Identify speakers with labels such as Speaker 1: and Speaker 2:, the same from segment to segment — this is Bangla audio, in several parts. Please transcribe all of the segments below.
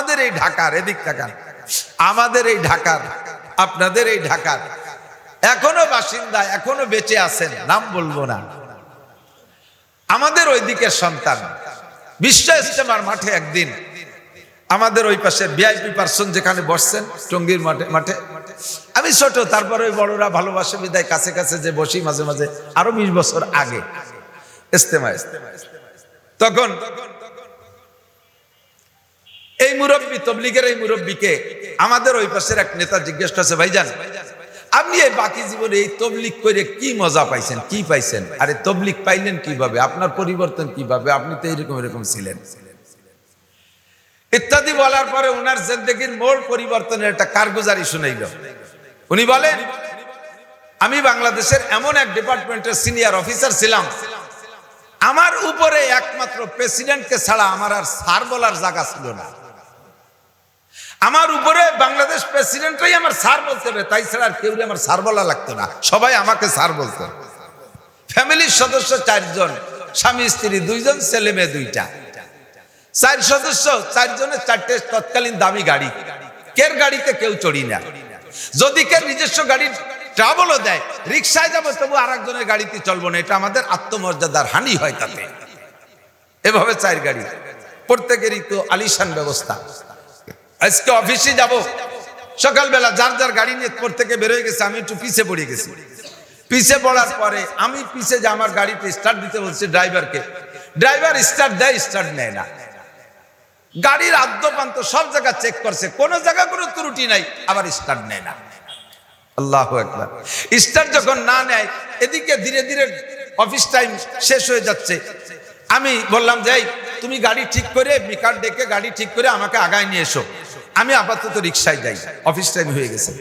Speaker 1: আমাদের এই ঢাকার, এদিক তাকান। আমাদের এই ঢাকার, আপনাদের এই ঢাকার। এখনও বাসিন্দা, এখনও বেঁচে আছেন, নাম বলব না। আমাদের ওই দিকের সন্তান, বিশ্ব ইস্তেমার মাঠে একদিন, আমাদের ওই পাশে ভিআইপি পার্সন যেখানে বসছেন, টঙ্গীর মাঠে মাঠে। আমি ছোট, তারপরে ওই বড়রা ভালোবাসে, বিদায় কাছে কাছে যে বসি মাঝে মাঝে, আরও বিশ বছর আগে। ইস্তেমায় তখন এই মুরব্বী, তবলিগের এই মুরব্বীকে আমাদের ওই পাশের এক নেতা জিজ্ঞেস করছে, ভাইজান, আপনি এই বাকি জীবনে এই তবলিক করে কি মজা পাইছেন, কি পাইছেন? আরে তবলিক পাইলেন কীভাবে? আপনার পরিবর্তন কীভাবে? আপনি তো এরকম এরকম ছিলেন। ইত্যাদি বলার পরে ওনার জিন্দগির মোড় পরিবর্তনের একটা কারগুজারি শুনাইল। উনি বলেন, আমি বাংলাদেশের এমন এক ডিপার্টমেন্টের সিনিয়র অফিসার ছিলাম। আমার উপরে একমাত্র প্রেসিডেন্টকে ছাড়া আমার আর সার বলার জায়গা ছিল না। আমার উপরে বাংলাদেশ প্রেসিডেন্টরাই আমার স্যার বলতে হবে। তাই ছাড়া আর কেউ আমার স্যার বলা লাগতো না। সবাই আমাকে স্যার বলতো। ফ্যামিলির সদস্য চারজন, স্বামী, স্ত্রী, দুইজন, ছেলে মেয়ে দুইটা। চার সদস্য চারজনের চারটে তৎকালীন দামি গাড়ি। কের গাড়িতে কেউ চড়ি না। যদি কে নিজস্ব গাড়ির ট্রাভেলও দেয় রিক্সায় যাব তবু আর একজনের গাড়িতে চলবো না। এটা আমাদের আত্মমর্যাদার হানি হয় তাতে। এভাবে চার গাড়ি। প্রত্যেকেরই তো আলিশান ব্যবস্থা। আজকে অফিসে যাব। সকালবেলা যার যার গাড়ি নিয়ে প্রত্যেকে বেরোয় গেছে আমি একটু পিছে পড়ে গেছি। পিছে পড়ার পরে আমি পিছে যে আমার গাড়িতে স্টার্ট দিতে বলছি ড্রাইভারকে ড্রাইভার স্টার্ট দেয় স্টার্ট নেয় না। গাড়ির আদ্যপান্ত সব জায়গা চেক করছে কোন জায়গা কোনো ত্রুটি নাই আবার স্টার্ট নেয় না। আল্লাহ একবার স্টার্ট যখন না নেয় এদিকে ধীরে ধীরে অফিস টাইম শেষ হয়ে যাচ্ছে। আমি বললাম যে এই, তুমি গাড়ি ঠিক করে মিকার ডেকে গাড়ি ঠিক করে আমাকে আগায় নিয়ে এসো। আমি আপাতত রিক্সায় যাই। অফিস টাইম হয়ে গেছে।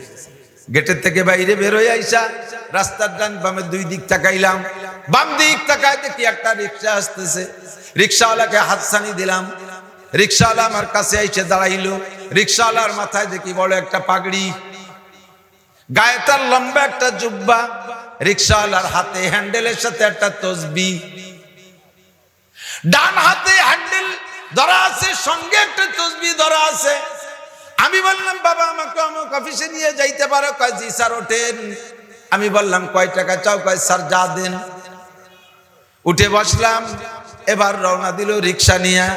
Speaker 1: গেটের থেকে বাইরে বের হয়ে আইসা রাস্তার ডান বামের দুই দিক তাকাইলাম। বাম দিক তাকায় দেখি একটা রিক্সা আসতেছে। রিক্সাওয়ালাকে হাতছানি দিলাম। রিক্সাওয়ালা আমার কাছে এসে দাঁড়াইলো। রিক্সাওয়ালার মাথায় দেখি বড় একটা পাগড়ি। গায়ে তার লম্বা একটা জুব্বা। রিক্সাওয়ালার হাতে হ্যান্ডেলের সাথে একটা তসবি। ডান হাতে হ্যান্ডেল ধরা আছে, সঙ্গে একটা তসবি ধরা আছে। আমি বললাম, বাবা, আমাকে আমাকে অফিসে নিয়ে যাইতে পারো? কয়, জি স্যার, ওঠেন। আমি বললাম, কয় টাকা চাও? কয়, স্যার, যা দেন। উঠে বসলাম, এবার রওনা দিল রিক্সা নিয়ে।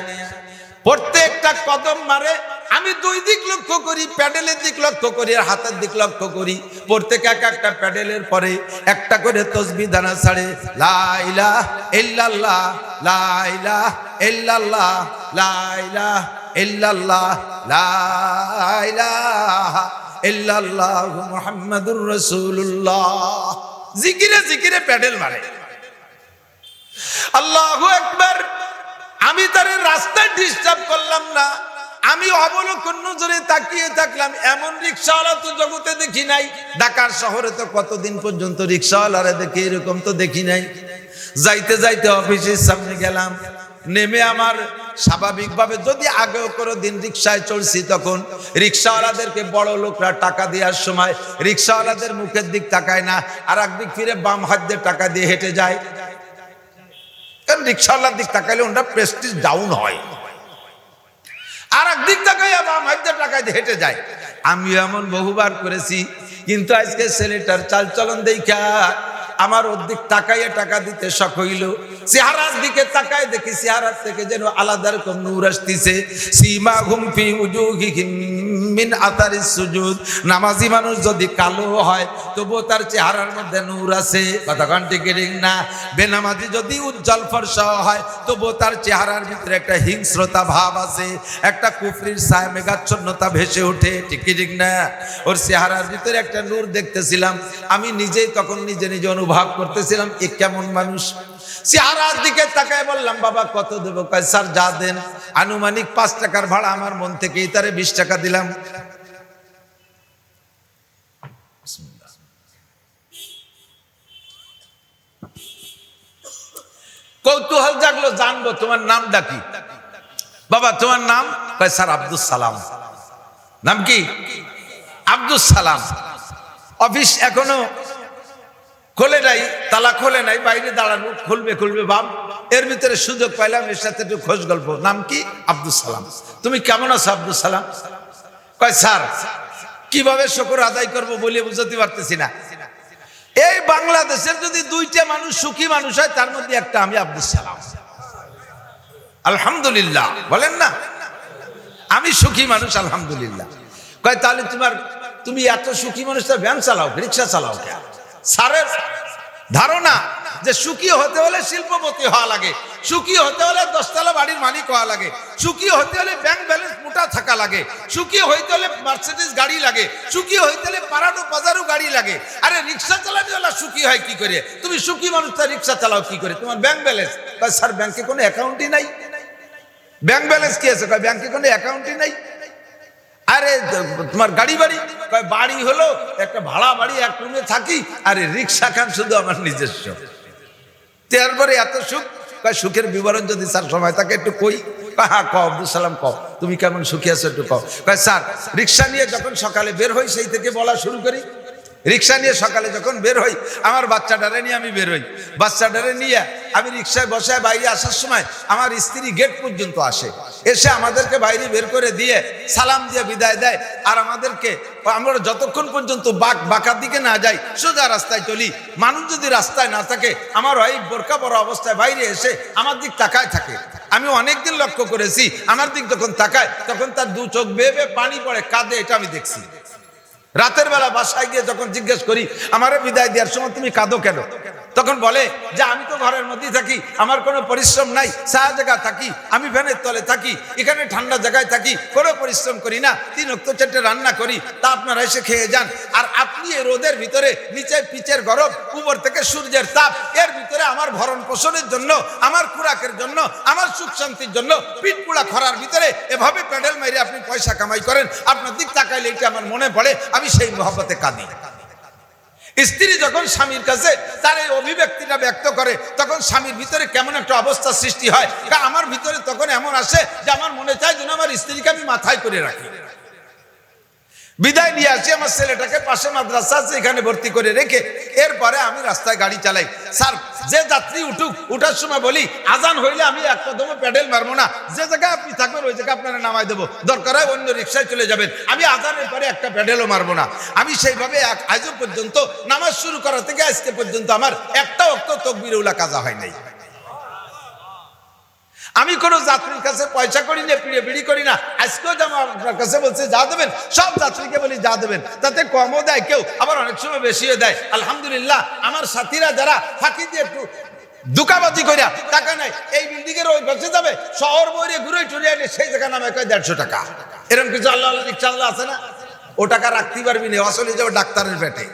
Speaker 1: প্রত্যেকটা কদম মারে, আমি দুই দিক লক্ষ্য করি, প্যাডেলের দিক লক্ষ্য করি, আর হাতের দিক লক্ষ্য করি। প্রত্যেক এক একটা প্যাডেলের পরে একটা করে তসবি দানা ছাড়ে লাইলা ইল্লাল্লাহ লাইলা ইল্লাল্লাহ লাইলা ইল্লাল্লাহ লাইলা ইল্লাল্লাহ মুহাম্মাদুর রাসূলুল্লাহ। জিকিরে জিকিরে প্যাডেল মারে। আল্লাহু একবার আমি তার রাস্তায় ডিস্টার্ব করলাম না। আমি অবলোকন নজরে তাকিয়ে থাকলাম। এমন রিক্সাওয়ালা তো জগতে দেখি নাই। ঢাকার শহরে তো কতদিন পর্যন্ত রিক্সাওয়ালারা দেখি এরকম তো দেখি নাই। যাইতে যাইতে অফিসের সামনে গেলাম। নেমে আমার স্বাভাবিকভাবে যদি আগেও কোনো দিন রিক্সায় চলছি তখন রিক্সাওয়ালাদেরকে বড় লোকরা টাকা দেওয়ার সময় রিক্সাওয়ালাদের মুখের দিক তাকায় না আর একদিক ফিরে বাম হাত দিয়ে টাকা দিয়ে হেঁটে যায়। কারণ রিক্সাওয়ালার দিক তাকাইলে ওটা প্রেস্টিজ ডাউন হয়। আর একদিক তাকাই বাম হাত দিয়ে টাকা দিয়ে হেঁটে যায়। আমি এমন বহুবার করেছি, কিন্তু আজকে ছেলেটার চালচলন দেখা আমার ওর তাকাইয়া টাকা দিতে শখ হইল। চেহারার দিকে তাকায় দেখি চেহারার থেকে যেন আলাদা রকম নূর আসতেছে। সীমা ঘুমফি উজুহিহিম। মিন আতারি সুজুদ। নামাজি মানুষ যদি কালো হয়, তবুও তার চেহারার মধ্যে নূর আছে। কতক্ষণ টিকিটিং না? বেনামাজি যদি উজ্জ্বল ফর্সা হয়, তবুও তার চেহারার ভিতরে একটা হিংস্রতা ভাব আছে। একটা কুফরির ছায়া মেঘাচ্ছন্নতা ভেসে ওঠে টিকিটিং না? ওর চেহারার ভিতরে একটা নূর দেখতেছিলাম। আমি নিজেই তখন নিজে নিজে অনুভব করতেছিলাম, এ কেমন মানুষ? চেহারার দিকে তাকায় বললাম, বাবা, কত দেবো? কয়, স্যার, যা দেন। আনুমানিক পাঁচ টাকার ভাড়া আমার মন থেকে তারে বিশ টাকা দিলাম। কৌতূহল জাগলো জানব তোমার নাম ডাকি বাবা, তোমার নাম? স্যার আব্দুল সালাম। নাম কি? আব্দুল সালাম। অফিস এখনও খোলে নাই, তালা খোলে নাই, বাইরে দাঁড়ানো, খুলবে খুলবে বাপ। এর ভিতরে সুযোগ পাইলাম, এর সাথে একটু খোঁজ গল্প। নাম কি? আব্দুল সালাম। তুমি কেমন আছো আব্দুল সালাম? কয়, স্যার, কীভাবে শকর আদায় করব বলে বুঝতে পারতেছি না। এই বাংলাদেশের যদি দুইটা মানুষ সুখী মানুষ হয়, তার মধ্যে একটা আমি আব্দুল সালাম। আলহামদুলিল্লাহ, বলেন না? আমি সুখী মানুষ, আলহামদুলিল্লাহ। কয়, তাহলে তোমার, তুমি এত সুখী মানুষ ভ্যান চালাও, রিক্সা চালাও কে স্যারের ধারণা যে সুখী হতে হলে শিল্পপতি হওয়া লাগে, সুখী হতে হলে দশতলা বাড়ির মালিক হওয়া লাগে, সুখী হতে হলে ব্যাংক ব্যালেন্স মোটা থাকা লাগে, সুখী হইতে হলে মার্সিডিস গাড়ি লাগে, সুখী হইতে হলে পারানো বাজারও গাড়ি লাগে। আরে রিক্সা চালানোওয়ালা সুখী হয় কি করে? তুমি সুখী মানুষ তা রিক্সা চালাও কি করে? তোমার ব্যাংক ব্যালেন্স স্যার ব্যাংকে কোনো অ্যাকাউন্টই নাই। ব্যাংক ব্যালেন্স কি আছে? ব্যাংকে কোনো অ্যাকাউন্টই নাই। আরে, তোমার গাড়ি বাড়ি? কয়, বাড়ি হলো, একটা ভাড়া বাড়ি, এক রুমে থাকি, আরে রিক্সা খান শুধু আমার নিজস্ব। তারপরে এত সুখ? কয়, সুখের বিবরণ যদি স্যার সময় থাকে, একটু কই? হ্যাঁ ক আব্দুল সালাম ক তুমি কেমন সুখী আছো একটু কয়, স্যার, রিক্সা নিয়ে যখন সকালে বের হই, সেই থেকে বলা শুরু করি। রিক্সা নিয়ে সকালে যখন বের হই, আমার বাচ্চাটারে নিয়ে আমি বের হই। বাচ্চাটারে নিয়ে আমি রিক্সায় বসে বাইরে আসার সময় আমার স্ত্রী গেট পর্যন্ত আসে। এসে আমাদেরকে বাইরে বের করে দিয়ে সালাম দিয়ে বিদায় দেয় আর আমাদেরকে আমরা যতক্ষণ পর্যন্ত বাক বাঁকার দিকে না যাই, সোজা রাস্তায় চলি। মানুষ যদি রাস্তায় না থাকে, আমার ওই বোরকা পরা অবস্থায় বাইরে এসে আমার দিক তাকায় থাকে। আমি অনেকদিন লক্ষ্য করেছি, আমার দিক যখন তাকায়, তখন তার দু চোখ বেয়ে পানি পড়ে, কাঁদে, এটা আমি দেখছি। রাতের বেলা বাসায় গিয়ে যখন জিজ্ঞেস করি আমারে বিদায় দেওয়ার সময় তুমি কাঁদো কেন? তখন বলে, যে, আমি তো ঘরের মধ্যেই থাকি, আমার কোনো পরিশ্রম নাই সাহা জায়গা থাকি, আমি ফ্যানের তলে থাকি, এখানে ঠান্ডা জায়গায় থাকি, কোনো পরিশ্রম করি না, তিন অক্ত চারটে রান্না করি, তা আপনারা এসে খেয়ে যান। আর আপনি এই রোদের ভিতরে, নিচে পিচের গরম, উপর থেকে সূর্যের তাপ, এর ভিতরে আমার ভরণ পোষণের জন্য, আমার খুরাকের জন্য, আমার সুখ শান্তির জন্য পিঠ পুড়া খরার ভিতরে, এভাবে প্যাডেল মেরে আপনি পয়সা কামাই করেন, আপনার দিক তাকাইলে এটা আমার মনে পড়ে, আমি সেই মহব্বতে কাঁদি। স্ত্রী যখন স্বামীর কাছে তার এই অভিব্যক্তিটা ব্যক্ত করে, তখন স্বামীর ভিতরে কেমন একটা অবস্থা সৃষ্টি হয়? আমার ভিতরে তখন এমন আসে যে আমার মনে চায় যেন আমার স্ত্রীকে আমি মাথায় করে রাখি। বিদায় নিয়ে আসি, আমার ছেলেটাকে পাশে মাদ্রাসা আছে, এখানে ভর্তি করে রেখে। এরপরে আমি রাস্তায় গাড়ি চালাই। স্যার, যে যাত্রী উঠুক, উঠার সময় বলি, আজান হইলে আমি এক কদমে প্যাডেল মারবো না। যে জায়গায় আপনি থাকবেন, ওই জায়গায় আপনারা নামাই দেবো। দরকার হয় অন্য রিক্সায় চলে যাবেন। আমি আজানের পরে একটা প্যাডেলও মারবো না। আমি সেইভাবে এক- আজও পর্যন্ত, নামাজ শুরু করা থেকে আজকে পর্যন্ত আমার একটা অক্ত তকবির উলা কাজা হয় নাই। আমি কোনো যাত্রীর কাছে পয়সা করি না, পিড়ে পিড়ি করি না। আজকেও যেমন আপনার কাছে বলছে, যা দেবেন। সব যাত্রীকে বলি, যা দেবেন। তাতে কমও দেয়, কেউ আবার অনেক সময় বেশিও দেয়। আলহামদুলিল্লাহ, আমার সাথীরা যারা ফাঁকি দিয়ে একটু দুকাবাজি করিয়া টাকা নাই এই বিল্ডিং এর ওই পাশে যাবে, শহর বইরে ঘুরে টুরে এনে সেই জায়গা নামে কয় দেড়শো টাকা। এরকম কিছু আল্লাহ আল্লাহ রিক্সা আল্লাহ আছে না? ও টাকা রাখতে পারবি না আসলে যাবে ডাক্তারের পেটে।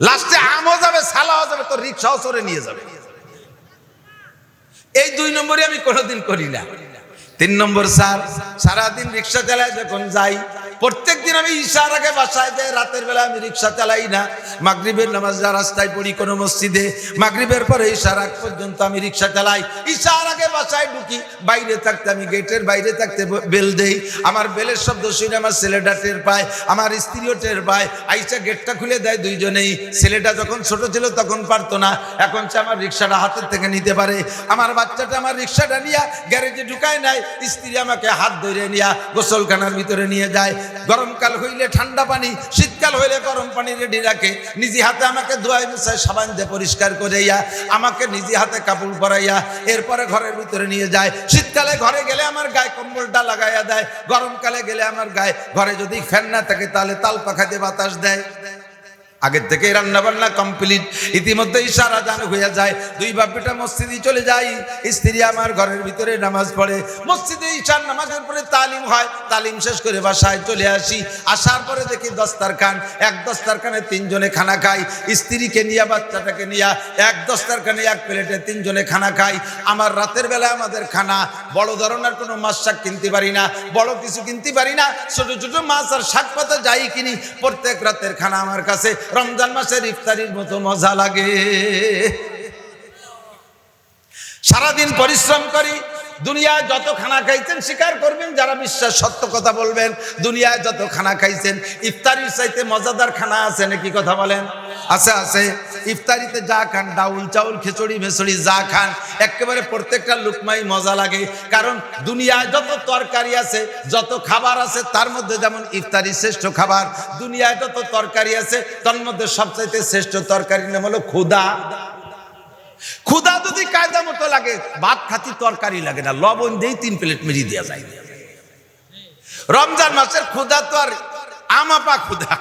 Speaker 1: লাস্টে আমও যাবে, সালাও যাবে তোর রিক্সাও চড়ে নিয়ে যাবে। এই দুই নম্বরে আমি কোনোদিন করি না। তিন নম্বর সার সারাদিন রিক্সা চালায় যখন যাই প্রত্যেক দিন আমি ঈশার আগে বাসায় যাই, রাতের বেলা আমি রিক্সা চালাই না। মাগরিবের নামাজ রাস্তায় পড়ি কোনো মসজিদে, মাগরিবের পরে ঈশার আগ পর্যন্ত আমি রিক্সা চালাই। ঈশার আগে বাসায় ঢুকি, বাইরে থাকতে আমি গেটের বাইরে থাকতে বেল দেই। আমার বেলের শব্দ শুনে আমার ছেলেটা টের পায়, আমার স্ত্রীও টের পায়। আইসা গেটটা খুলে দেয় দুইজনেই। ছেলেটা যখন ছোট ছিল তখন পারতো না, এখন সে আমার রিক্সাটা হাতের থেকে নিতে পারে। আমার বাচ্চাটা আমার রিক্সাটা নিয়ে গ্যারেজে ঢুকায় নাই, স্ত্রী আমাকে হাত ধরে নিয়ে গোসলখানার ভিতরে নিয়ে যায়। গরমকাল হইলে ঠান্ডা পানি, শীতকাল হইলে গরম পানি রেডি রাখে। নিজে হাতে আমাকে ধোয়াই মিশায় সাবান দিয়ে পরিষ্কার করাইয়া, আমাকে নিজে হাতে কাপড় পরাইয়া, এরপরে ঘরের ভিতরে নিয়ে যায়। শীতকালে ঘরে গেলে আমার গায়ে কম্বলটা লাগাইয়া দেয়, গরমকালে গেলে আমার গায়ে, ঘরে যদি ফ্যান না থাকে তাহলে তাল পাখা দিয়ে বাতাস দেয়। আগের থেকে রান্না বান্না কমপ্লিট ইতিমধ্যে ইশারা জান হয়ে যায়। দুই বাপ্পিটা মসজিদে চলে যাই স্ত্রী আমার ঘরের ভিতরে নামাজ পড়ে। মসজিদে ঈশার নামাজের পরে তালিম হয়। তালিম শেষ করে বাসায় চলে আসি। আসার পরে দেখি দস্তারখান। এক দস্তারখানে তিনজনে খানা খাই। স্ত্রীকে নিয়ে, বাচ্চাটাকে নিয়ে, এক দস্তারখানে এক প্লেটে তিনজনে খানা খাই। আমার রাতের বেলা আমাদের খানা। বড় ধরনের কোনো মাছ শাক কিনতে পারি না। বড় কিছু কিনতে পারি না। ছোট ছোট মাছ আর শাক পাতা যাই কিনি, প্রত্যেক রাতের খানা আমার কাছে। রমজান মাসের ইফতারির মতো মজা লাগে। সারাদিন পরিশ্রম করি দুনিয়ায় যত খানা খাইছেন, স্বীকার করবেন, যারা বিশ্বাস সত্য কথা বলবেন, দুনিয়ায় যত খানা খাইছেন, ইফতারির চাইতে মজাদার খানা আছে নাকি কথা বলেন? আছে আছে। ইফতারিতে যা খান, ডাউল চাউল, খিচুড়ি মেচড়ি যা খান, একেবারে প্রত্যেকটা লুকমাই মজা লাগে। কারণ দুনিয়ায় যত তরকারি আছে, যত খাবার আছে, তার মধ্যে যেমন ইফতারি শ্রেষ্ঠ খাবার, দুনিয়ায় যত তরকারি আছে, তার মধ্যে সবচাইতে শ্রেষ্ঠ তরকারির নাম হলো ক্ষুদা। ক্ষুদা যদি কায়দা মতো লাগে, ভাত খাতি তরকারি লাগে না, লবণ দিয়েই তিন প্লেট মেরিয়ে দেওয়া যায়। রমজান মাসের ক্ষুদা তো আর আমাপা ক্ষুদা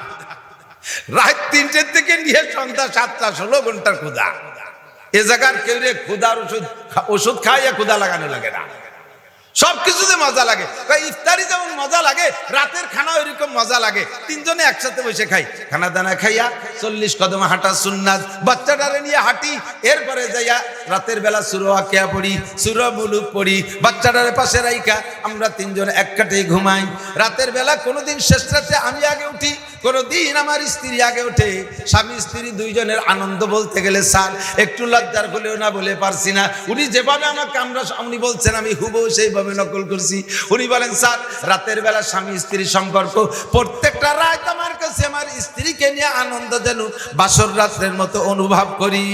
Speaker 1: রাত তিনটের থেকে নিয়ে সন্ধ্যা সাতটা, ষোলো ঘণ্টার ক্ষুদা এ জায়গার কেউ রে ক্ষুদার ওষুধ ওষুধ খাইয়া ক্ষুদা লাগানো লাগে না। সব কিছুতে মজা লাগে। ইফতারি যেমন মজা লাগে, রাতের খানা ওইরকম মজা লাগে। তিনজনে একসাথে বসে খাই। খানা দানা খাইয়া চল্লিশ কদম হাঁটা সুন্নাত, বাচ্চাটারে নিয়ে হাঁটি। এরপরে যাইয়া রাতের বেলা সুর আঁকিয়া পড়ি, সুর মুলুক পড়ি, বাচ্চাটারে পাশে রাইকা আমরা তিনজন এক কাটেই ঘুমাই। রাতের বেলা কোনোদিন শেষ রাতে আমি আগে উঠি কোনোদিন আমার স্ত্রী আগে ওঠে, স্বামী স্ত্রী দুইজনের আনন্দ বলতে গেলে, স্যার, একটু লজ্জার হলেও না বলে পারছি না। উনি যেভাবে আমাকে, আমরা উনি বলছেন, আমি হুবহু সেইভাবে নকল করছি। উনি বলেন, স্যার, রাতের বেলা স্বামী স্ত্রীর সম্পর্ক, প্রত্যেকটা রাত আমার কাছে আমার স্ত্রীকে নিয়ে আনন্দ যেন বাসর রাত্রের মতো অনুভব করি।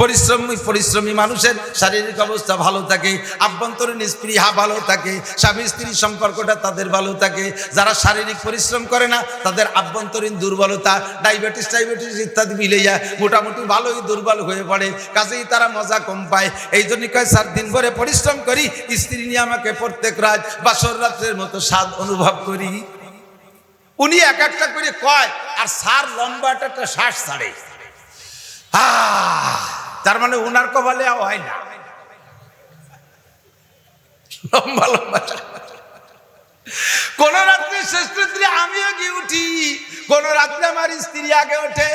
Speaker 1: পরিশ্রমী পরিশ্রমী মানুষের শারীরিক অবস্থা ভালো থাকে, আভ্যন্তরীণ স্পৃহা ভালো থাকে, স্বামী স্ত্রীর সম্পর্কটা তাদের ভালো থাকে। যারা শারীরিক পরিশ্রম করে না তাদের আভ্যন্তরীণ দুর্বলতা ডায়াবেটিস ডায়াবেটিস ইত্যাদি মিলে যায় মোটামুটি ভালোই দুর্বল হয়ে পড়ে। কাজেই তারা মজা কম পায়। এই জন্য কয়, সাত দিন পরিশ্রম করি, স্ত্রী নিয়ে আমাকে প্রত্যেক রাত বাসর রাত্রের মতো স্বাদ অনুভব করি। উনি এক একটা করে কয়, আর সার লম্বাটা একটা শ্বাস ছাড়ে। তার মানে উনার কপালে হয় না। লম্বা লম্বা। কোন রাত্রে শেষ রাত্রে আমি আগে উঠি। কোন রাত্রে আমার স্ত্রী আগে ওঠে।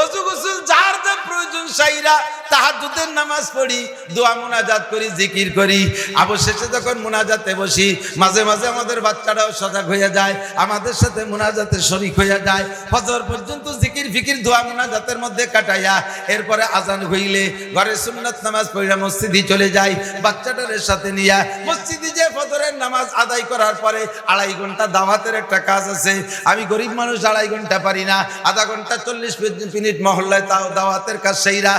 Speaker 1: অজু গোসল যার যা প্রয়োজন সাইরা, তাহাজ্জুদের নামাজ পড়ি, দোয়া মোনাজাত করি, জিকির করি। অবশেষে যখন মোনাজাতে বসি, মাঝে মাঝে আমাদের বাচ্চারাও সজাগ হয়ে যায়, আমাদের সাথে মোনাজাতে শরিক হয়ে যায়। ফজর পর্যন্ত জিকির ফিকির, দোয়া মোনাজাতের মধ্যে কাটাইয়া, এরপরে আজান হইলে ঘরে সুন্নাত নামাজ পড়িয়া মসজিদে চলে যায় বাচ্চাটার সাথে নিয়া মসজিদে যে ফজরের নামাজ আদায় করার পরে আড়াই ঘণ্টা দাওয়াতের একটা কাজ আছে। আমি গরিব মানুষ আড়াই ঘণ্টা পারি না। আধা ঘণ্টা চল্লিশ মিনিট মহল্লায় তাও দাওয়াতের কাজ সেইরা।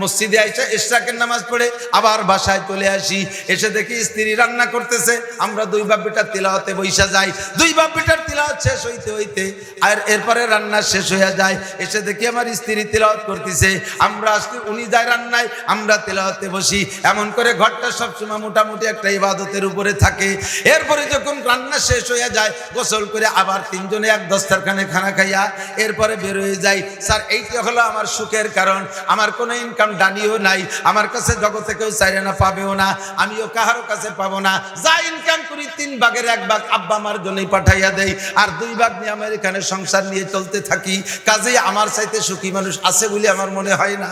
Speaker 1: মসজিদে আইসা ইশরাকের নামাজ পড়ে আবার বাসায় চলে আসি। এসে দেখি স্ত্রী রান্না করতেছে। আমরা দুই বাপ বেটার তিলাওয়াতে বৈশা যাই। দুই বাপ বেটার তিলাওয়াত শেষ হইতে হইতে আর এরপরে রান্না শেষ হইয়া যায়। এসে দেখি আমার স্ত্রী তিলাওয়াত করতেছে। আমরা আসলে উনি যায় রান্নায়, আমরা তিলাওয়াতে বসি। এমন করে ঘরটা সবসময় মোটামুটি একটা ইবাদতের উপরে থাকে। এরপরে যখন রান্না শেষ হইয়া যায়, গোসল করে আবার তিনজনে এক দস্তারখানে খানা খাইয়া এরপরে বের হয়ে যাই। স্যার, এইটা হলো আমার সুখের কারণ। আমার কোনো ইনকাম ডানিও নাই। আমার কাছে জগতে কেউ চাইলে না, পাবেও না। আমিও কাহারও কাছে পাবো না। যা ইনকাম করি, তিন ভাগের এক ভাগ আব্বা আমার জন্যই পাঠাইয়া দেয় আর দুই ভাগ নিয়ে আমার এখানে সংসার নিয়ে চলতে থাকি। কাজেই আমার চাইতে সুখী মানুষ আছে বলে আমার মনে হয় না।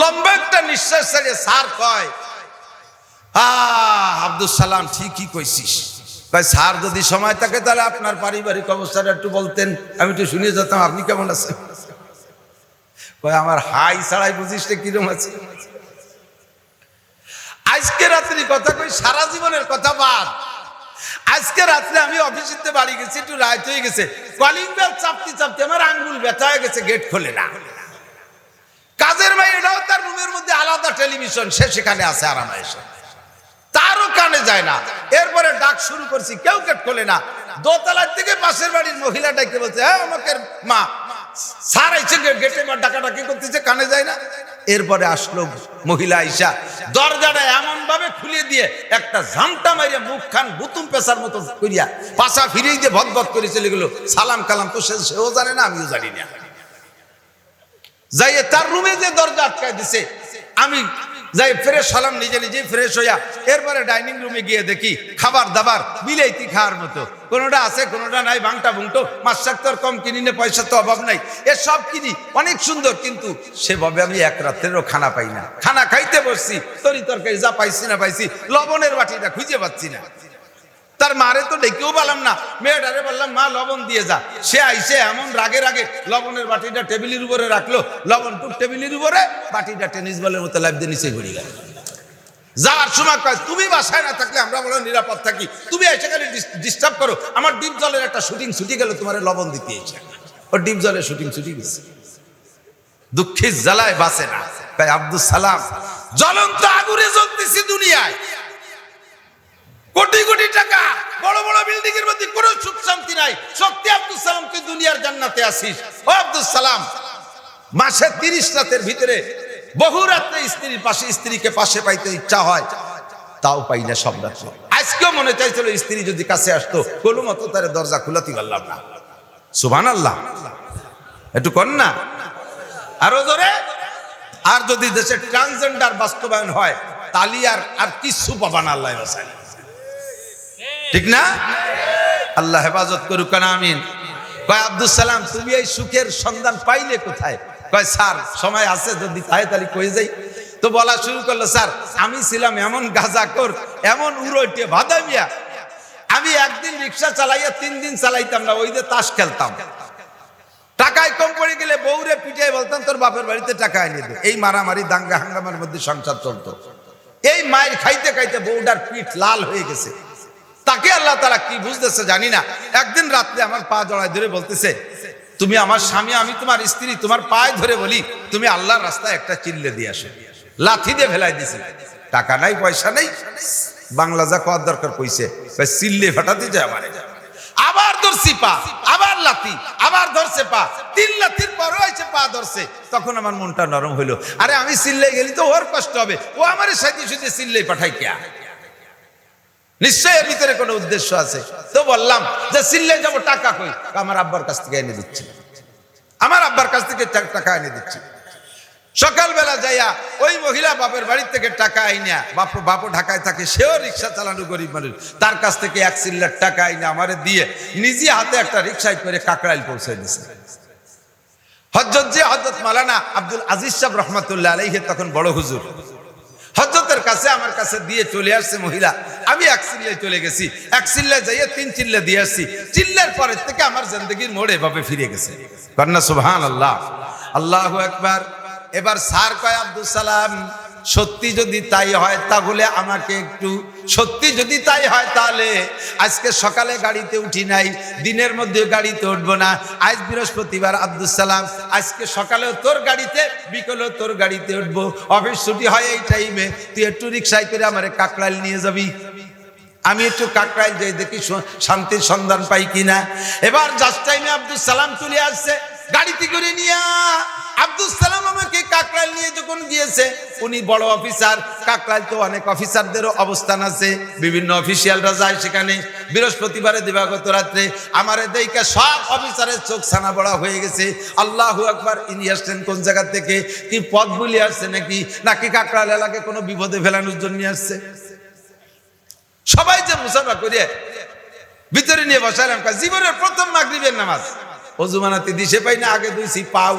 Speaker 1: লম্বা একটা নিঃশ্বাস ছেড়ে স্যার কয়, আহ আব্দুল সালাম, ঠিকই কইছিস। কয় স্যার যদি সময় থাকে তাহলে আপনার পারিবারিক অবস্থাটা একটু বলতেন। আমি একটু শুনে যেতাম, আপনি কেমন আছেন? কয়, আমার হাই ছাড়াই বুঝিস রে, কিরম আছে? আজকে রাত্রি কথা কই, সারা জীবনের কথা বাদ। আজকে রাত্রে আমি অফিসিতে বাড়ি গেছি, একটু রাত হয়ে গেছে। কলিং বেল চাপতে চাপতে আমার আঙ্গুল ব্যথা হয়ে গেছে, গেট খোলে না। কাজের ভাই এটাও তার রুমের মধ্যে আলাদা টেলিভিশন, সে সেখানে আছে আরামে এসে তারও কানে যায় না। এরপরে ডাক শুরু করছি, কেউ গেট খোলে না। দোতলার থেকে পাশের বাড়ির মহিলা ডাকতে বলছে হ্যাঁ আমাকে মা গেটে করতেছে, কানে এরপরে আসলো মহিলা আইসা, দরজাটা এমন ভাবে দিয়ে একটা ঝামটা মুখ খান মতো করিয়া দিয়ে করে চলে সালাম কালাম তো সে, সেও জানে না, আমিও জানি না। যাইয়ে তার রুমে যে দরজা আটকায় দিছে, আমি যাই ফ্রেশ হলাম, নিজে নিজেই ফ্রেশ হইয়া এরপরে ডাইনিং রুমে গিয়ে দেখি খাবার দাবার বিলাইতি খাওয়ার মতো। কোনোটা আছে, কোনোটা নাই ভাঙটা ভুংটো শাক তো কম কিনি না পয়সা তো অভাব নাই। এ সব কিনি, অনেক সুন্দর, কিন্তু সেভাবে আমি এক রাত্রেরও খানা পাই না। খানা খাইতে বসছি, তরি তরকারি যা পাইছি না পাইছি, লবণের বাটিটা খুঁজে পাচ্ছি না। তার মারে তো ডেকেও পালাম না। মেয়েটারে বললাম, মা, লবণ দিয়ে যা। সে আইসে এমন রাগে রাগে লবণের বাটিটা টেবিলের উপরে রাখল। লবণ টুক টেবিলের উপরে, বাটিটা টেনিস বলের মতো লাভ দিয়ে নিচে ঘুরে গেল। যাওয়ার সময় কয়, তুমি বাসায় না থাকলে আমরা বলো নিরাপদ থাকি। তুমি এসে গেলে ডিস্টার্ব করো। আমার ডিপ জলের একটা শুটিং ছুটি গেল, তোমার লবণ দিতে এসে। ও ডিপ জলের শুটিং ছুটি গেছে। দুঃখের জ্বালায় বাসে না। তাই আব্দুল সালাম, জ্বলন্ত আগুনে জ্বলতেছি দুনিয়ায়। কোটি কোটি টাকা। বড় বড় বিল্ডিং এর মধ্যে কোনো সুখ শান্তি নাই। সত্যি আব্দুল সালাম তুই দুনিয়ার জান্নাতে আসিস। ও আব্দুল সালাম, মাসে তিরিশ রাতের ভিতরে বহু রাত্রে স্ত্রীর পাশে, স্ত্রীকে পাশে পাইতে ইচ্ছা হয়, তাও পাই না সব রাত্রে। আজকেও মনে চাইছিল স্ত্রী যদি কাছে আসতো, কোনো মতো তার দরজা খুলাতে পারলাম না। সুবান আল্লাহ একটু কর না? আরও ধরে আর যদি দেশে ট্রান্সজেন্ডার বাস্তবায়ন হয় তালিয়ার আর আর কিচ্ছু পাবা আল্লাহ বাসায় ঠিক না? আল্লাহ হেফাজত করুক আমিন। কয় আব্দুল সালাম, তুমি এই সুখের সন্ধান পাইলে কোথায়? কয়, স্যার, সময় আছে, যদি তাই তালি কয়ে যাই? তো বলা শুরু করল, স্যার, আমি ছিলাম এমন গাজাকর এমন উড়োটে ভাদামিয়া। আমি একদিন রিক্সা চালাইয়া তিন দিন চালাইতাম না, ওই যে তাস খেলতাম। টাকায় কম পড়ে গেলে বউরে পিটাই বলতাম, তোর বাপের বাড়িতে টাকা এনে দে। এই মারামারি, দাঙ্গা হাঙ্গামার মধ্যে সংসার চলতো। এই মায়ের খাইতে খাইতে বউটার পিঠ লাল হয়ে গেছে। তাকে আল্লাহ তারা কি বুঝতেছে জানি না। একদিন রাত্রে আমার পা জড়ায় ধরে বলতেছে, তুমি আমার স্বামী, আমি তোমার স্ত্রী, তোমার পায়ে ধরে বলি, তুমি আল্লাহর রাস্তায় একটা চিল্লে দিয়ে আসো। লাথি দিয়ে ফেলাই দিছি টাকা নাই, পয়সা নেই, বাংলা যা কর দরকার কইছে কই চিল্লে ফাটাতে যায় আমার। আবার ধরছি পা, আবার লাথি, আবার ধরছে পা, তিন লাথির পর হয়েছে পা ধরছে। তখন আমার মনটা নরম হইল। আরে আমি চিল্লে গেলি তো ওর কষ্ট হবে, ও আমার সাথে সাথে চিল্লে পাঠাই কে? নিশ্চয় এর ভিতরে কোনো উদ্দেশ্য আছে। তো বললাম যে সিল্লে যাব টাকা কই? আমার আব্বার কাছ থেকে এনে দিচ্ছি। আমার আব্বার কাছ থেকে টাকা এনে দিচ্ছি। সকালবেলা যাইয়া ওই মহিলা বাপের বাড়ির থেকে টাকা আইনা, বাপ বাপু ঢাকায় থাকে, সেও রিক্সা চালানো গরিব মানুষ। তার কাছ থেকে এক সিল্লার টাকা আইনা আমারে দিয়ে নিজে হাতে একটা রিক্সায় করে কাকরাইল পৌঁছে দিছে। হজরত যে হজরত মালানা আব্দুল আজিজ সাহেব রহমতুল্লাহ আলাইহে তখন বড় হুজুর। কাছে, আমার কাছে দিয়ে চলে আসছে মহিলা। আমি এক চিল্লায় চলে গেছি। এক চিল্লায় যাইয়ে তিন চিল্লা দিয়ে আসছি। চিল্লার পরের থেকে আমার জিন্দগির মোড় এভাবে ফিরে গেছে। কন্যা সুবহান আল্লাহ আল্লাহ একবার এবার সার কয় আব্দুল সালাম। সত্যি যদি তাই হয়, তাহলে আমাকে একটু সত্যি যদি তাই হয় তাহলে আজকে সকালে গাড়িতে উঠি নাই, দিনের মধ্যে গাড়িতে উঠবো না। আজ বৃহস্পতিবার আব্দুল সালাম। আজকে সকালেও তোর গাড়িতে, বিকেলেও তোর গাড়িতে উঠবো। অফিস ছুটি হয় এই টাইমে তুই একটু রিক্সায় করে আমার কাকরাইল নিয়ে যাবি। আমি একটু কাকরাইল যাই, দেখি শান্তির সন্ধান পাই কিনা। এবার জাস্ট টাইমে আব্দুল সালাম চলে আসছে। গাড়িতে করে নিয়ে আব্দুল সালাম আমাকে কাকরাইল নিয়ে যখন গিয়েছে উনি বড় অফিসার কাকরাইল তো অনেক অফিসারদেরও অবস্থান আছে বিভিন্ন অফিসিয়ালরা যায় সেখানে বৃহস্পতিবারে দিবাগত রাত্রে আমার দেইকা সব অফিসারের চোখ ছানা বড়া হয়ে গেছে। আল্লাহ আকবার ইনি আসছেন কোন জায়গা থেকে? কি পথ বলি আসছে নাকি? নাকি কাকরাইল এলাকায় কোনো বিপদে ফেলানোর জন্য আসছে? সবাই যে মুসাফা করিয়ে ভিতরে নিয়ে বসাইলাম কয়, জীবনের প্রথম মাগরিবের নামাজ। অজু বানাতে দিশে পাই না আগে দুইছি পাও।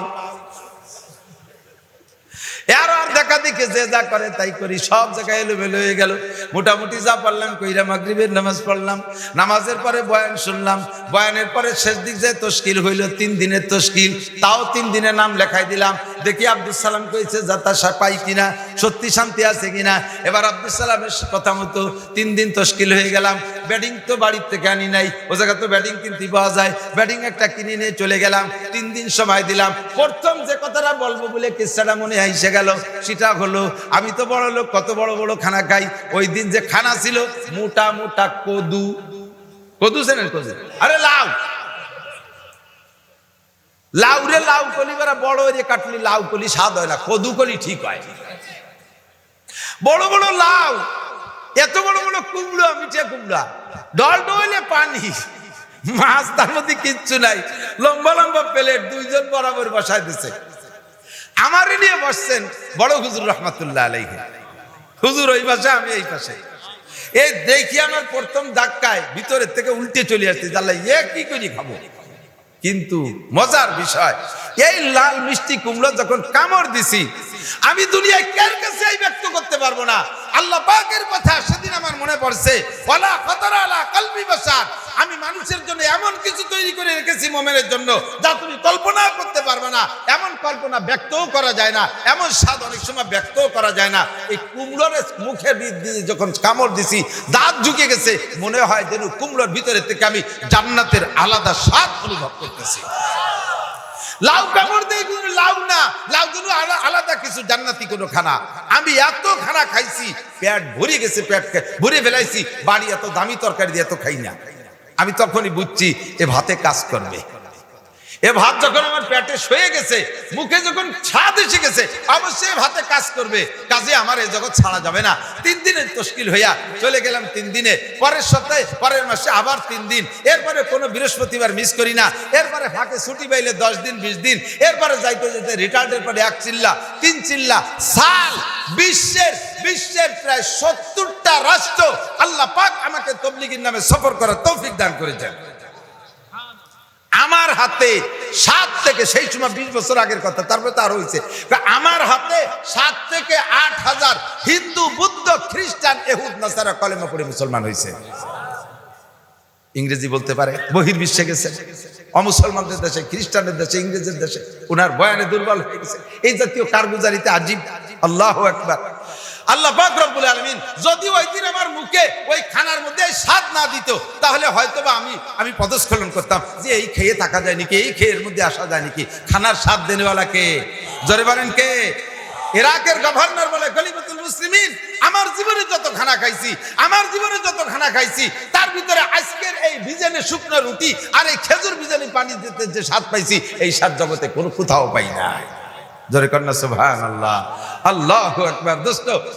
Speaker 1: এর আর দেখা দেখে যে যা করে তাই করি। সব জায়গায় এলোমেলো হয়ে গেল। মোটামুটি যা পারলাম কইরা মাগরিবের নামাজ পড়লাম। নামাজের পরে বয়ান শুনলাম। বয়ানের পরে শেষ দিক যে তশকিল হইল, তিন দিনের তশকিল। তাও তিন দিনের নাম লেখাই দিলাম। দেখি আব্দুল সালাম কইছে যাতা পাই কিনা? সত্যি শান্তি আছে কিনা? এবার আব্দুল সালামের কথা মতো তিন দিন তশকিল হয়ে গেলাম। ব্যাটিং তো বাড়ির থেকে আনি নাই। ও জায়গা তো ব্যাটিং কিনতে পাওয়া যায়। ব্যাটিং একটা কিনে নিয়ে চলে গেলাম। তিন দিন সময় দিলাম। প্রথম যে কথাটা বলব বলে কিস্সাটা মনে আইসে গেল, সেটা হলো, আমি তো বড় লোক, কত বড় বড় খানা খাই। ওই দিন যে খানা ছিল, মোটা মোটা কদু। কদু চেনেন কদু? আরে লাউ। লাউ রে লাউ কলি বেড়া, বড় রে কাটলি লাউ কলি স্বাদ হয় না, কদু কলি ঠিক হয়। বড় বড় লাউ, এত বড় বড় কুমড়ো মিঠে কুমড়া। ডল ডলে পানি। মাছ তার মধ্যে কিচ্ছু নাই। লম্বা লম্বা প্লেট দুইজন বরাবর বসায় দিছে। আমারে নিয়ে বসছেন বড় হুজুর রহমাতুল্লাহ আলাইহি। হুজুর, ওই পাশে, আমি এই পাশে। এই দেখি আমার প্রথম ধাক্কায় ভিতরের থেকে উল্টে চলে আসছে। জানলা, এ কি করি খাব? কিন্তু মজার বিষয়, এই লাল মিষ্টি কুমড়ো যখন কামড় দিছি, আমি দুনিয়ায় কার কাছে এই ব্যক্ত করতে পারব না আল্লাহ পাকের কথা সেদিন খতরা আলা কলবি বাসার। আমি মানুষের জন্য এমন কিছু তৈরি করে রেখেছি মোমেনের জন্য, যা তুমি কল্পনা করতে পারবে না। এমন কল্পনা ব্যক্তও করা যায় না, এমন স্বাদ অনেক সময় ব্যক্তও করা যায় না। এই কুমড়োর মুখে যখন কামড় দিছি, দাঁত ঝুঁকে গেছে, মনে হয় যেন কুমড়োর ভিতরে থেকে আমি জান্নাতের আলাদা স্বাদ অনুভব করতেছি। লাউ কামড় দিয়ে লাউ না। লাউ যেন আলাদা কিছু জান্নাতি কোনো খানা। আমি এত খানা খাইছি, পেট ভরে গেছে, পেট ভরে ফেলাইছি, বাড়ি এত দামি তরকারি দিয়ে এত খাই না। আমি তখনই বুঝছি, এ ভাতে কাজ করবে। এ ভাত যখন আমার পেটে শুয়ে গেছে, মুখে যখন ছাদ এসে গেছে, অবশ্যই ভাতে কাজ করবে। কাজে আমার এই জগৎ ছাড়া যাবে না। তিন দিনের তশকিল হইয়া চলে গেলাম তিন দিনে। পরের সপ্তাহে, পরের মাসে আবার তিন দিন। এরপরে কোনো বৃহস্পতিবার মিস করি না। এরপরে ফাঁকে ছুটি পাইলে দশ দিন, বিশ দিন। এরপরে যাইতে যেতে রিটায়ার্ডের পরে এক চিল্লা, তিন চিল্লা। সাল, বিশ্বের বিশ্বের প্রায় সত্তরটা রাষ্ট্র আল্লাহ পাক আমাকে তবলিগির নামে সফর করার তৌফিক দান করেছেন। আমার হাতে সাত থেকে, সেই সময় বিশ বছর আগের কথা, তারপরে তার হয়েছে আমার হাতে সাত থেকে আট হাজার হিন্দু, বুদ্ধ, খ্রিস্টান, এহুদ, নাসারা কলেমা পড়ে মুসলমান হয়েছে ইংরেজি বলতে পারে, বহির্বিশ্বে গেছে। অমুসলমানদের দেশে, খ্রিস্টানদের দেশে, ইংরেজের দেশে ওনার বয়ানে দুর্বল হয়ে গেছে। এই জাতীয় কারগুজারিতে আজিব। আল্লাহ একবার আল্লাহ পাক আলামিন যদি ওই দিন আমার মুখে ওই খানার মধ্যে স্বাদ না দিত, তাহলে হয়তোবা আমি আমি পদস্খলন করতাম যে এই খেয়ে থাকা যায় নাকি, এই খেয়ে এর মধ্যে আসা যায় নাকি, খানার স্বাদ দেনেওয়ালা কে? জোরে বলেন কে? ইরাকের গভর্নর বলে, গলিবতুল মুসলিমিন, আমার জীবনে যত খানা খাইছি, আমার জীবনে যত খানা খাইছি, তার ভিতরে আজকের এই বিজানে শুকনো রুটি আর এই খেজুর বিজানি পানি দিতে যে স্বাদ পাইছি, এই স্বাদ জগতে কোনো কোথাও পাই না জোরে কন্যা সুবহান আল্লাহ আল্লাহ একবার দোস্ত